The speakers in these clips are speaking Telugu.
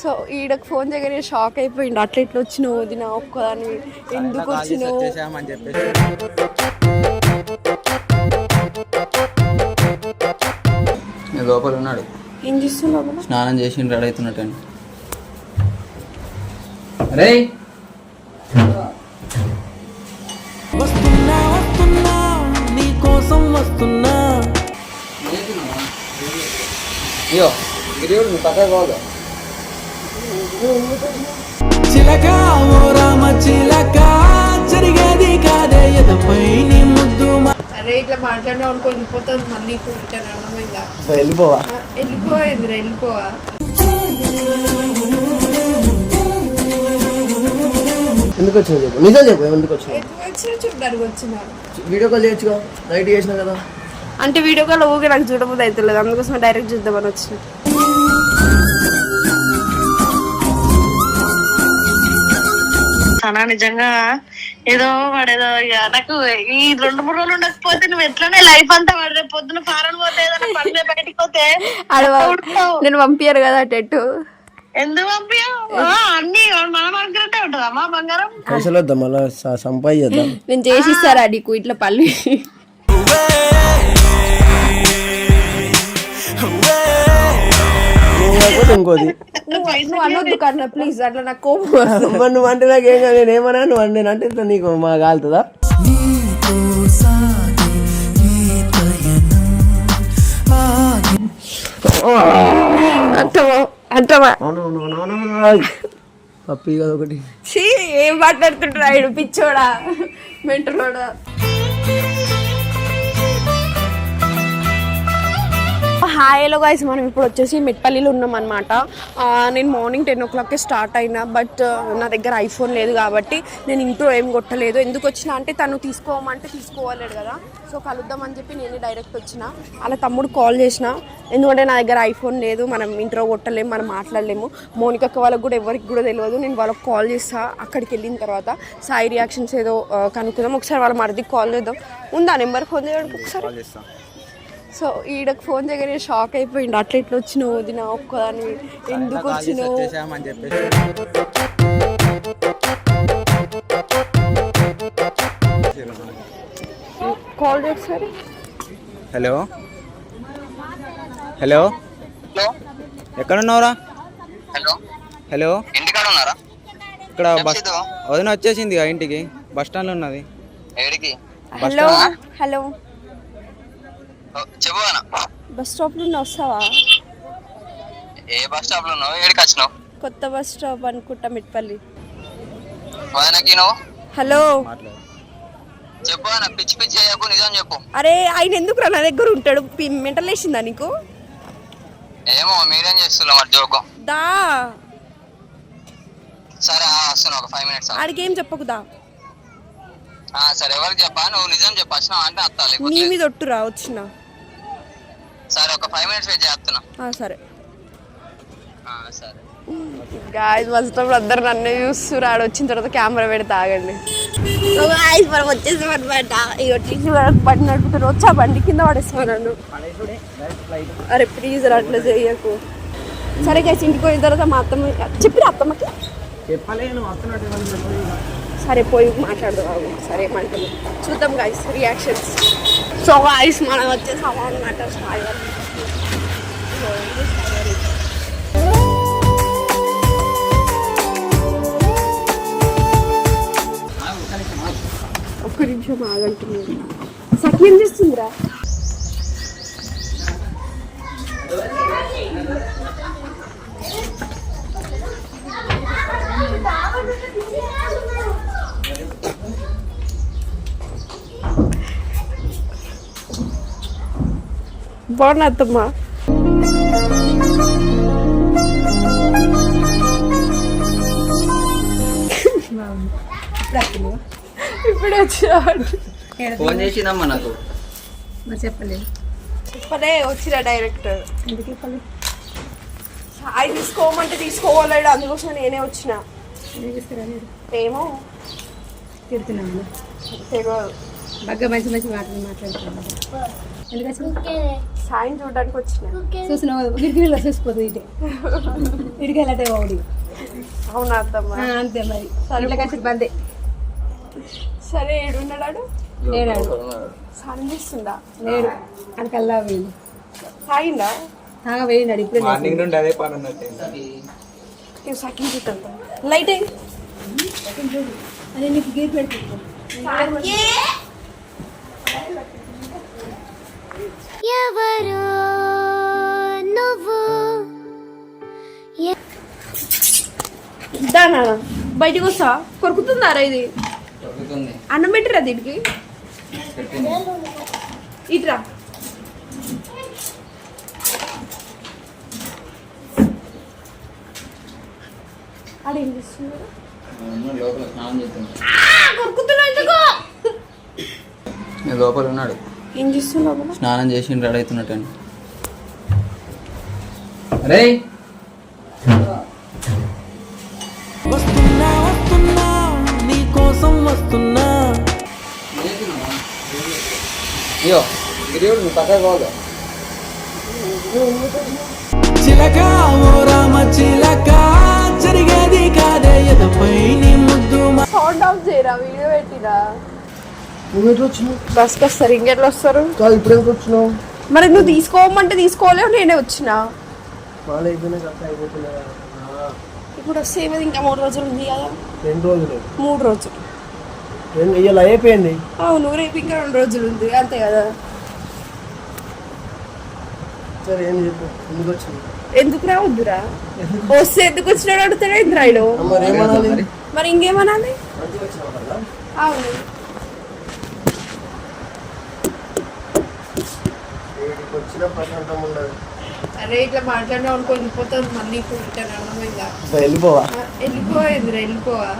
సో ఈడకి ఫోన్ చేయగానే షాక్ అయిపోయింది అట్లా ఇట్లా వచ్చినావు వదిన ఒక్కదాని ఎందుకు వచ్చినావు? లోపల ఉన్నాడు. ఏం చేస్తున్నావు స్నానం చేసి రెడీ అవుతున్నట్టండి అరే వస్తున్నా వస్తున్నా నీ కోసం వస్తున్నా. అయ్యో నువ్వు పక్కకు పోదు. చిలక ఓ రామ చిలక జరిగేది కాదే ఎదపై నీ ముద్దు అరే ఇట్లా మాట్లాడినా అనుకో వెళ్ళిపోతుంది మళ్ళీ అర్థమైందా వెళ్ళిపోవా? వెళ్ళిపోయింది వెళ్ళిపోవా ఎందుకు చెప్పు? నిజం చెప్పు ఎందుకు వచ్చినా చూడడానికి వచ్చిన. వీడియో కాల్ చేయొచ్చుగా? నైట్ చేసినా కదా? అంటే వీడియో కాల్ ఊగే నాకు చూడబోదు అవుతలేదు. అందుకోసం డైరెక్ట్ చూద్దామని వచ్చిన. చాలా నిజంగా ఏదో వాడేదో ఇక నాకు ఈ రెండు మూడు రోజులు ఉండకపోతే నువ్వు ఎట్లనే లైఫ్ అంతా వాడు రేపు పొద్దున ఫారెన్ పోతే ఏదైనా మీద బయటికి పోతే. నేను పంపించారు కదా అటెట్టు ఎందుకు పంపించావు? ఆ అన్ని మనం అనుకున్నట్టే ఉంటుందమ్మా బంగారం పైసలు వద్దాం మళ్ళీ సంపాదిద్దాం నేను చేసి ఇస్తారా నీకు ఇట్లా పల్లి లేకపోతే ఇంకోది నువ్వు అనొద్దు కన్నా ప్లీజ్ అట్లా నాకు కోపం వస్తుంది. నువ్వు అంటే నాకు ఏం కాదు నేను ఏమన్నా నువ్వు అంటే నేను అంటే ఇట్లా నీకు మా కాలుతుందా? అంటవా? అంటవా? పప్పి కదా ఒకటి. ఏం మాట్లాడుతుంటారా పిచ్చోడా? మెంటలోడా? హాయ్లో గైస్ మనం ఇప్పుడు వచ్చేసి మెట్పల్లిలో ఉన్నాం అనమాట నేను మార్నింగ్ టెన్ ఓ క్లాక్కి స్టార్ట్ అయినా బట్ నా దగ్గర ఐఫోన్ లేదు కాబట్టి నేను ఇంట్లో ఏం కొట్టలేదు. ఎందుకు వచ్చిన అంటే తను తీసుకోమంటే తీసుకోవాలేడు కదా. సో కలుద్దామని చెప్పి నేను డైరెక్ట్ వచ్చిన. అలా తమ్ముడు కాల్ చేసిన. ఎందుకంటే నా దగ్గర ఐఫోన్ లేదు మనం ఇంట్లో కొట్టలేము మనం మాట్లాడలేము. మోనికక్క వాళ్ళకి కూడా ఎవరికి కూడా తెలియదు. నేను వాళ్ళకి కాల్ చేస్తా అక్కడికి వెళ్ళిన తర్వాత సాయి రియాక్షన్స్ ఏదో కనుక్కుందాం. ఒకసారి వాళ్ళ మరిదికి కాల్ చేద్దాం. ఉందా? నెంబర్ ఫోన్ చేయడానికి ఒకసారి. సో ఈడకి ఫోన్ చేయగానే షాక్ అయిపోయింది అట్లా ఇట్లా వచ్చినావు వదిన ఒక్కదాని ఎందుకు వచ్చినావు? చెప్పేసి. Call hello? హలో? ఎక్కడ ఉన్నావురా హలో? హలో? ఇంటికాడ ఉన్నారా? ఇక్కడ బస్. వదిన వచ్చేసింది ఇక ఇంటికి. బస్ స్టాండ్లో ఉన్నది. ఏడికి? హలో? హలో? ఓ, చెప్పు అన్న బస్ స్టాప్ నుండి వస్తావా? ఏ బస్ స్టాప్లో ఉన్నావు? ఏడికి వచ్చినావు? కొత్త బస్ స్టాప్ అనుకుంటా మిట్పల్లి. వదనకి హలో. చెప్పు అన్న పిచ్చి పిచ్చి చేయకు నిజం చెప్పు. అరే ఆయన ఎందుకు నా దగ్గర ఉంటాడు? పి- మెంటల్ వేసిందా నీకు? ఏమో మీరేం చేస్తున్నావు మరి జోకు దా. సరే ఆ, వస్తున్నా ఒక ఫైవ్ మినిట్స్ ఆడికి ఏం చెప్పకుదా సరే ఎవరికి చెప్పా? నువ్వు నిజం చెప్పు వచ్చినావు అంటే అత్తా నీ లేకపోతే మీద ఒట్టురా వచ్చిన. సరే ఒక ఫైవ్ మినిట్స్ వెయిట్ చేస్తున్నా. ఆ, సరే. ఆ, సరే. గాయస్ వస్తున్నప్పుడు అందరు నన్నే చూస్తున్నారు. ఆడ వచ్చిన తర్వాత కెమెరా పెడితే ఆగండి. గాయస్ మనం వచ్చేసాం అనమాట ఇక టీసీ వరకు బండి నడుపుతారు వచ్చా బండి కింద పడేస్తాను నన్ను. అరే ప్లీజ్ అట్లా చేయకు. సరే గైస్ ఇంటికి పోయిన తర్వాత మా అత్తమ్మ చెప్పిన అత్తమ్మకి? సరే పోయి మాట్లాడదాం సరే మాట్లాడు చూద్దాం గాయస్ రియాక్షన్స్ సో గాయస్ మనం వచ్చేసాము అనమాట సాయి ఒక్క నిమిషం ఆగంటున్నాను సఖ్యం చేస్తుందిరా. బాగున్నా అత్తమ్మా ఇప్పుడే వచ్చాడు ఫోన్ చేసిందమ్మా నాకు. చెప్పలే వచ్చిరా డైరెక్టర్ సాయి తీసుకోమంటే తీసుకోవాలేడు? అందుకోసం నేనే వచ్చిన. ఏమో. తెలియదు. బాగా మంచి మంచి మాటలు మాట్లాడుతున్నాం ఎందుకు వచ్చినావు? సాయం చూడడానికి వచ్చిన. ఇడికి వెళ్ళి చూసిపోతుంది ఇటే. ఇడికి వెళ్ళటే ఓడి అవునా అంతే మరి. ఇట్లా కలిసి బందే సరే ఏడున్నాడు లేడాడు. స్నానం చేస్తుందా లేడు. అని కల్లా పోయింది. తాగిందా? తాగా పోయినాడు ఇప్పుడే మార్నింగ్ నుండి అదే పని ఉన్నట్టు. లైట్ అయ్యి అదే నీకు గీర్ పెడుతుంది. ఎవరో నువ్వు? దానా బయటికి వస్తా. కొరుకుతుందారా ఇది? అన్నం పెట్టిరా దీనికి? ఇట్రా. లోపల స్నానం కొరుకుతున్నా ఎందుకు? నేను లోపల ఉన్నాడు. ఏం చేస్తున్నావు స్నానం చేసి రెడీ అవుతున్నట్టండి అరే వస్తున్నా వస్తున్నా నీ కోసం వస్తున్నా. అయ్యో గిరియోడు నువ్వు పక్కకు పోదు చిలక ఓ రామ నువ్వు ఎట్లా వచ్చినావు బస్కి వస్తారు ఇంకెట్లా వస్తారు? కాదు ఇప్పుడు ఎందుకు వచ్చినావు మరి నువ్వు తీసుకోమంటే తీసుకోలేవు నేనే వచ్చిన. మాల అయిపోయినా కథ అయిపోతున్నా ఇప్పుడు వస్తే ఏమైంది? ఇంకా మూడు రోజులు ఉంది కదా. రెండు రోజులు? మూడు రోజులు. రెండు ఇవాళ అయిపోయింది. అవును రేపు ఇంకా రెండు రోజులు ఉంది అంతే కదా. సరే ఏం చెప్పు? ఎందుకు వచ్చింది ఎందుకు రావద్దురా వస్తే ఎందుకు వచ్చినాడు? అడుగుతాడు ఎందుకు రాయడు మరి ఇంకేమనాలి? అవును. అరే ఇట్లా మాట్లాడినా అనుకో వెళ్ళిపోతాను మళ్ళీ ఇప్పుడు అర్థమైందా వెళ్ళిపోవా? ఆ, వెళ్ళిపోయిందిరా వెళ్ళిపోవా?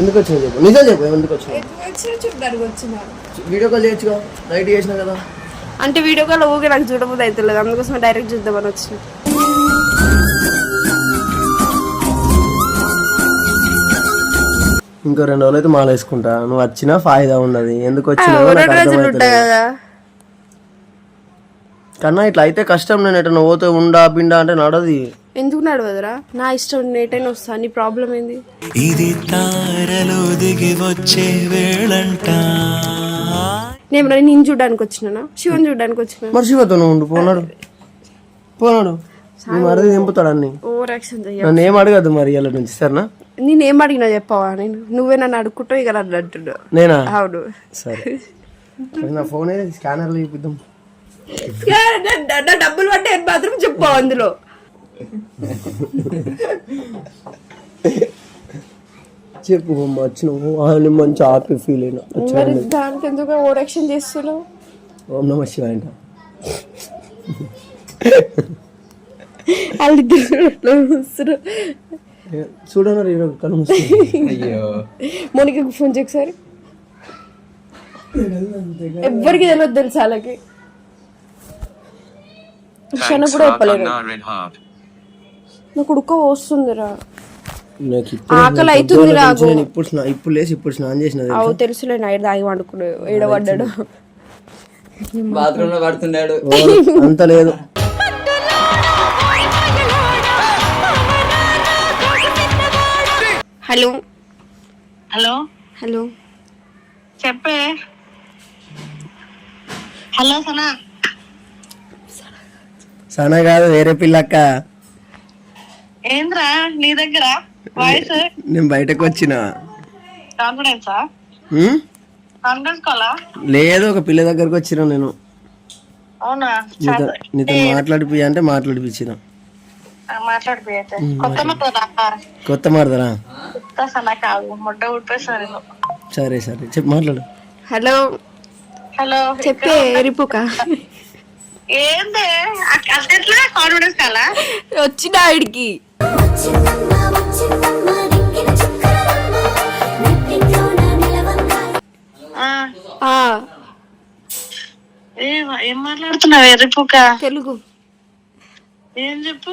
ఎందుకు చెప్పు? నిజం చెప్పు ఎందుకు వచ్చినావు ఎందుకు వచ్చినా చూడడానికి వచ్చిన. వీడియో కాల్ చేయొచ్చుగా? నైట్ చేసినా కదా? అంటే వీడియో కాల్ ఊగే నాకు చూడబోదు అవుతుంది అందుకోసం డైరెక్ట్ చూద్దామని వచ్చిన. ఇంకో రెండు రోజులు అయితే మాల వేసుకుంటా నువ్వు వచ్చినా ఫాయిదా ఉన్నది. ఎందుకు కదా. కన్నా ఇట్లా అయితే కష్టం నేను ఎట్లా పోతే ఉండా బిండా అంటే నడది ఎందుకు నడవదురా? నా ఇష్టం నేటైనా వస్తా నీ ప్రాబ్లం ఏంది? ఇది తారలు దిగి వచ్చే వేళంట. నేను మరి నేను చూడడానికి వచ్చినానా? శివన్ చూడడానికి వచ్చిన? మరి శివతో ఉండు పోనాడు. పోనాడు. నీ మరిది దింపుతాడు అన్ని. నన్ను ఏం అడగద్దు మరి ఇలా నుంచి సరేనా? నేనేం అడిగినా చెప్పవా నేను? నువ్వే నన్ను అడుక్కుంటావు ఇక నన్ను అంటున్నావు నేనా? అవును. సరే. నా ఫోన్ స్కానర్లో చూపిద్దాం. యా, నా- డబ్బులు పట్టే మాత్రం చెప్పావు అందులో. చెప్పు వచ్చినావు. అని మంచి హ్యాపీ ఫీల్ అయినా. దానికి ఎందుకు ఓవర్ యాక్షన్ చేస్తున్నావు? ఓం నమ శివాయ అంట వాళ్ళిద్దరు? చూడన్నారు ఈరోజు కళ్ళు. అయ్యో. మోనికకు ఫోన్ చేయి ఒకసారి ఎవ్వరికి తెలియదు తెలుసు వాళ్ళకి క్షణ కూడా చెప్పలేరు నాకు ఉడక వస్తుందిరా. నాకు ఆకలి అవుతుంది నాకు. నేను ఇప్పుడు స్నా- ఇప్పుడు లేచి ఇప్పుడు స్నానం చేసిన అవు తెలుసులే నైట్ దాగి వండుకుడు ఏడబడ్డాడు బాత్రూమ్లో పడుతున్నాడు. అంత లేదు. హలో. హలో. హలో. చెప్పే. హలో సనా. సన కాదు వేరే పిల్లక్క. ఏంద్రా నీ దగ్గర వాయిస్? నేను బయటకు వచ్చిన. కాన్ఫిడెన్సా ఉమ్? కాన్ఫిడెన్స్ కాలా లేదు ఒక పిల్ల దగ్గరకు వచ్చిన నేను. అవునా? నీతో నీతో మాట్లాడిపోయా అంటే మాట్లాడిపించిన మాట్లాడిపోయితే కొత్త కొత్త సరే సరే. చెప్పు మాట్లాడు. హలో. హలో చెప్పే రిపుక? ఏందే? అట్లా కాన్ఫిడెన్స్ కాలా వచ్చిన ఆడికి ఏం మాట్లాడుతున్నావు ఎర్రిపుక తెలుగు. ఏం చెప్పు?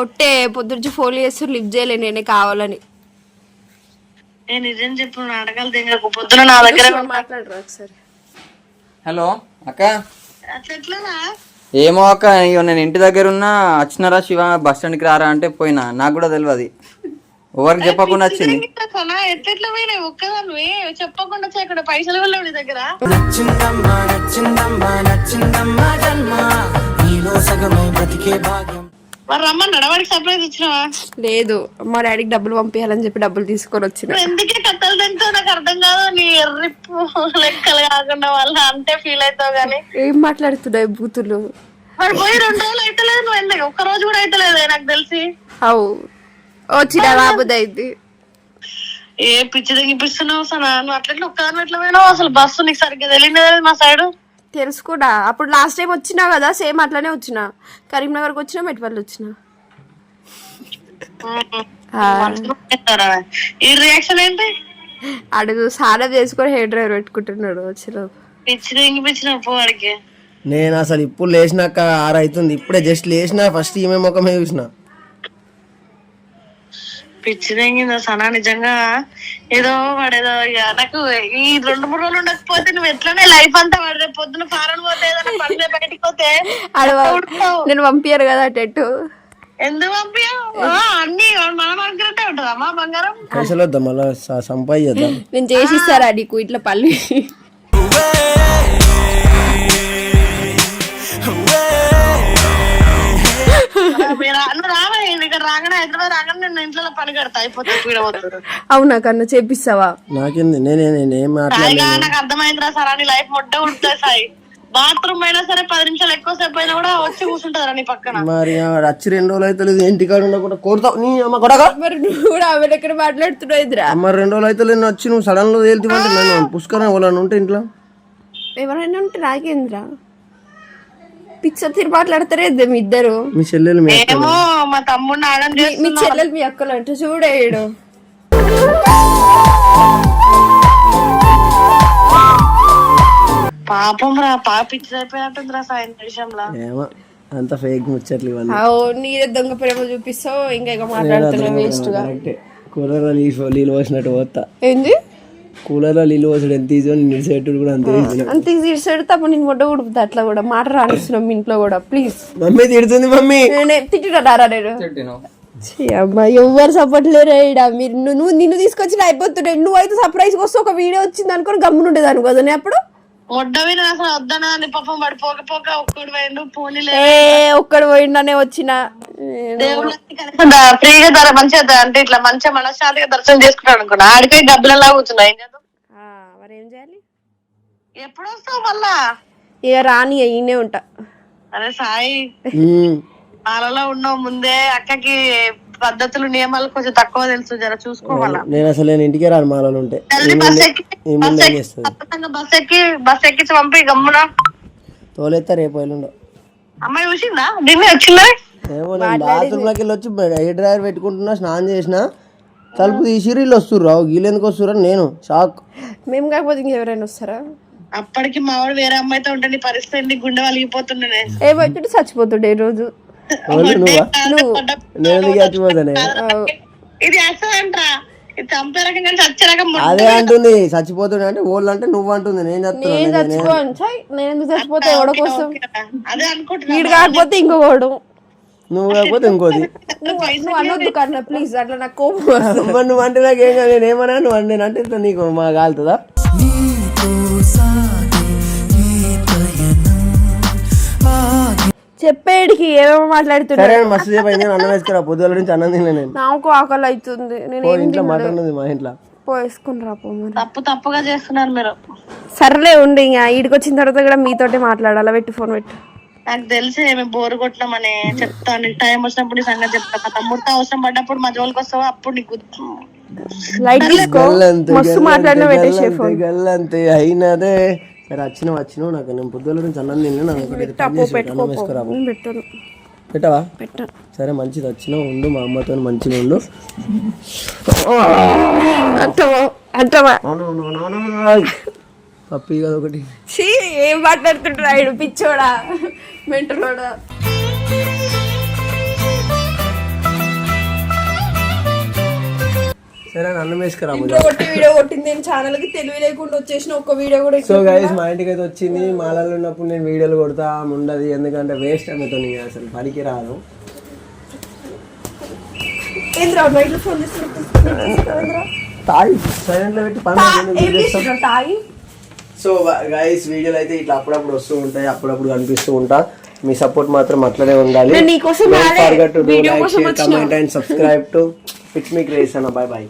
ఒట్టే పొద్దునుంచి ఫోన్ చేస్తూ లిఫ్ట్ చేయలే నేనే కావాలని. నేను నిజం చెప్పు నాటకాలు తింగకు పొద్దున నా దగ్గర మాట్లాడరా ఒకసారి. హలో అక్క. అట్లా ఎట్లనా ఏమో అక్క ఇగో నేను ఇంటి దగ్గర ఉన్నా వచ్చినారా శివ బస్ స్టాండ్కి రారా అంటే పోయినా. నాకు కూడా తెలియదు ఎవరికి చెప్పకుండా వచ్చింది. సనా ఎట్లెట్లా పోయినాయి? ఒక్కదాన్ని చెప్పకుండా చేయకుండా పైసలు కూడా లేవు నీ దగ్గర. నచ్చిందమ్మా నచ్చిందమ్మా నచ్చిందమ్మా జన్మ. నీలో సగమై బ్రతికే భాగ్యం. మరి రమ్మన్నాడు వాడికి సర్ప్రైజ్ ఇచ్చినావా? లేదు మా డాడీకి డబ్బులు పంపించాలని చెప్పి డబ్బులు తీసుకొని వచ్చిన. నువ్వు ఎందుకే కథలు తింటూ నాకు అర్థం కాదు నీ ఎర్రిప్పు లెక్కలు కాకుండా వాళ్ళ అంటే ఫీల్ అవుతావు గానీ. ఏం మాట్లాడుతున్నాయి బూతులు? మరి పోయి రెండు రోజులు అయితలేదు నువ్వు ఎందుకు? ఒక్క రోజు కూడా అయితలేదు నాకు తెలిసి. అవు వచ్చిన బాబుది అయింది. ఏ పిచ్చి తెగిపిస్తున్నావు సనా? నువ్వు అట్లా ఒక్కదాని ఎట్లా పోయినావు? అసలు బస్సు నీకు సరిగ్గా తెలియదు మా సైడ్. తెలుసుకున్నా అప్పుడు లాస్ట్ టైం వచ్చినా కదా సేమ్ అట్లానే వచ్చిన. కరీంనగర్కి వచ్చిన మెట్పల్లి వచ్చిన. ఈ రియాక్షన్ ఏంటి? అడుగు స్నానం చేసుకొని హెయిర్ డ్రైవర్ పెట్టుకుంటున్నాడు వచ్చిన నేను అసలు ఇప్పుడు లేచినాక ఆరు అవుతుంది ఇప్పుడే జస్ట్ లేచినా ఫస్ట్ ఈమె ముఖమే చూసిన. పిచ్చి తెంగిందా సనా నిజంగా ఏదో వాడేదో ఇక నాకు ఈ రెండు మూడు రోజులు ఉండకపోతే నువ్వు ఎట్లనే లైఫ్ అంతా వాడు రేపు పొద్దున ఫారెన్ పోతే ఏదైనా మీద బయటికి పోతే. నేను పంపించారు కదా అటెట్టు ఎందుకు పంపించావు ఆ, అన్ని మనం అనుకున్నట్టే ఉంటుందమ్మా బంగారం? పైసలు వద్దాం మళ్ళీ సంపాదిద్దాం? నేను చేసిస్తారా నీకు ఇట్లా పల్లి రాగానే హైదరాబాద్ రాగానే నేను ఇంట్లో పని కడతా అయిపోతే పీడబోతుంది అవునా కన్నా చేపిస్తావా? నాకేంది? నేనే నేనేం మాట్లాడలేదు సాయిగా నాకు అర్థమైందిరా సార్ నీ లైఫ్ మొట్ట ఉంటుంది సాయి. బాత్రూమ్ అయినా సరే పది నిమిషాలు ఎక్కువ సేపు అయినా కూడా వచ్చి కూర్చుంటారా నీ పక్కన. మరి ఆ వచ్చి రెండు రోజులు అయితే లేదు ఇంటికాడ ఉండకుండా కొడతావు. నీ అమ్మ కొడక. మరి నువ్వు కూడా ఆమె దగ్గర మాట్లాడుతున్నావు ఇదిరా అమ్మ రెండు రోజులు అయితే లేదు వచ్చి నువ్వు సడన్లో తేలుతావంటే నేను పుష్కరం వాళ్ళని ఉంటే ఇంట్లో? ఎవరైనా ఉంటే నాకేంద్రా? పిక్చర్ తిరిగి మాట్లాడతారే ఇద్దరు మీ ఇద్దరు. మీ చెల్లెలు మీ ఏమో మా తమ్ముడిని ఆడం మీ- మీ చెల్లెలు మీ అక్కలు అంటే చూడేయడు. పాపం రా పాపిచ్చి అయిపోయినట్టుందిరా సాయం విషయంలో. ఏమో అంత ఫేక్ ముచ్చట్లు ఇవన్నీ అవు నీదే దొంగ ప్రేమ చూపిస్తావు ఇంకా ఇక మాట్లాడుతున్నావు వేస్ట్గా. నీళ్ళు నీళ్ళు పోసినట్టు పోతా. ఏంది? కూలర్లో నీళ్ళు పోసాడు ఎంత ఈజీ కూడా అంతే అంత ఈజీ ఇస్తాడు అప్పుడు నేను మొట్ట ఉడుపుతా అట్లా కూడా. మాట రానిస్తున్నాం మీ ఇంట్లో కూడా ప్లీజ్ మమ్మీ తిడుతుంది మమ్మీ. నేను తిట్టుకుంటారా నేను? అమ్మా ఎవ్వరు సపోర్ట్ లేరు మీరు నువ్వు నిన్ను తీసుకొచ్చి అయిపోతుండే. నువ్వు అయితే సర్ప్రైజ్ వస్తే ఒక వీడియో వచ్చింది అనుకొని గమ్మునుండేది అనుకోదు నేను అప్పుడు? వడ్డవి అసలు వద్దనా అని పాపం వాడు పోక పోక ఒక్కడు పోయిండు పోనీలే ఏ ఒక్కడు పోయిండనే వచ్చిన. దేవుడు ఫ్రీగా ధర మంచిగా అంటే ఇట్లా మంచిగా మనశ్శాంతిగా దర్శనం చేసుకుంటాడు అనుకున్నా ఆడికే డబ్బులలో కూర్చున్నా మరి ఏం చేయాలి? ఎప్పుడు వస్తావు మళ్ళా? ఇక రాని ఈయనే ఉంటా. అరే సాయి. వాళ్ళలో ఉన్నావు ముందే అక్కకి పద్ధతులు నియమాలు కొంచెం తక్కువ తెలుసు జర చూసుకోవాలా? నేను అసలు నేను ఇంటికే రాను మాలలో ఉంటే. బస్ ఎక్కి ఈ బస్ ఏం ఎక్కి బస్ ఎక్కించి పంపి గమ్మున. తోలేస్తా రేపు ఎల్లుండో. అమ్మాయి చూసిందా? దీన్ని వచ్చిందా? ఏమో నేను బాత్రూంలోకి వెళ్ళి వచ్చి ఎయిర్ డ్రైవర్ పెట్టుకుంటున్నా స్నానం చేసిన. తలుపు తీసి వీళ్ళు వస్తుర్రు. రావు వీళ్ళు ఎందుకు వస్తుర్రు నేను. షాక్. మేము కాకపోతే ఇంకెవరైనా వస్తారా? అప్పటికి మావాడు వేరే అమ్మాయితో ఉంటే నీ పరిస్థితి? గుండె వలిగిపోతుండే ఏమైతుంటే చచ్చిపోతుండే ఈ రోజు. నువ్వా? నేను చచ్చిపోతానే ఇది అదే అంటుంది చచ్చిపోతుండే అంటే వాళ్ళు అంటే నువ్వు అంటుంది నేను చచ్చిపోను. ఎందుకు చచ్చిపోతే? ఎవడ కోసం? అదే అనుకుంటున్నా. వీడు కాకపోతే ఇంకొకడు. నువ్వు కాకపోతే ఇంకోది. నువ్వు నువ్వు అనొద్దు కన్నా ప్లీజ్ అట్లా నాకు కోపం వస్తుంది. మరి నువ్వు అంటే నాకు ఏం కాదు నేను ఏమన్నా నువ్వు అంటే నీకు మా కాలుతుందా? చెప్పేడికి ఏమేమో మాట్లాడుతున్నా సరే మస్తు సేపు అయింది నేను అన్నం వేసుకురా పొద్దుల నుంచి అన్నం తినలే నేను. నాకు ఆకలి అవుతుంది నేను ఓ ఏం ఇంట్లో మటన్ ఉంది మా ఇంట్లో. పోసుకుని రాపో మరి. తప్పు తప్పుగా చేస్తున్నారు మీరు. సర్లే ఉండి ఇంకా. ఈడికి వచ్చిన తర్వాత కూడా మీతోటే మాట్లాడాలా? పెట్టి ఫోన్ పెట్టు. నాకు తెలిసి మేము బోరు కొట్టినామని చెప్తాను నీకు టైం వచ్చినప్పుడు నీ సంగతి చెప్తా. మా తమ్ముడితో అవసరం పడ్డప్పుడు మా జోలికి వస్తావా? అప్పుడు నీకు లైట్ తీసుకో. గల్లంతే మస్తు మాట్లాడిన పెట్టేసే ఫోన్. గల్లంతే అయినదే. సరే వచ్చిన వచ్చినావు. నాకు నేను పొద్దుల నుంచి అన్నం తిన్నా అన్నం వేసుకురా నేను పెట్టాను. పెట్టవా? సరే మంచిది వచ్చినావు ఉండు మా అమ్మతో మంచిగా ఉండు. పప్పి కదా ఒకటి. ఏం మాట్లాడుతుంటారా ఇడు పిచ్చోడా? మెంటలోడా? సరే నన్ను వేసుకురా ఇంట్లో కొట్టి వీడియో కొట్టింది నేను ఛానల్కి తెలివి లేకుండా వచ్చేసిన ఒక్క వీడియో కూడా సో గైస్ మా ఇంటికి అయితే వచ్చింది. మాలలో ఉన్నప్పుడు నేను వీడియోలు కొడతా ఉండదు ఎందుకంటే వేస్ట్ అమ్మతో అసలు పనికి రాదు. తాయి సైలెంట్లో పెట్టి పని సో గైస్ వీడియోలు అయితే ఇట్లా అప్పుడప్పుడు వస్తూ ఉంటాయి అప్పుడప్పుడు కనిపిస్తూ ఉంటా. మీ సపోర్ట్ మాత్రం అట్లనే ఉండాలి. Comment and subscribe to pitch me craze అన్న. Bye bye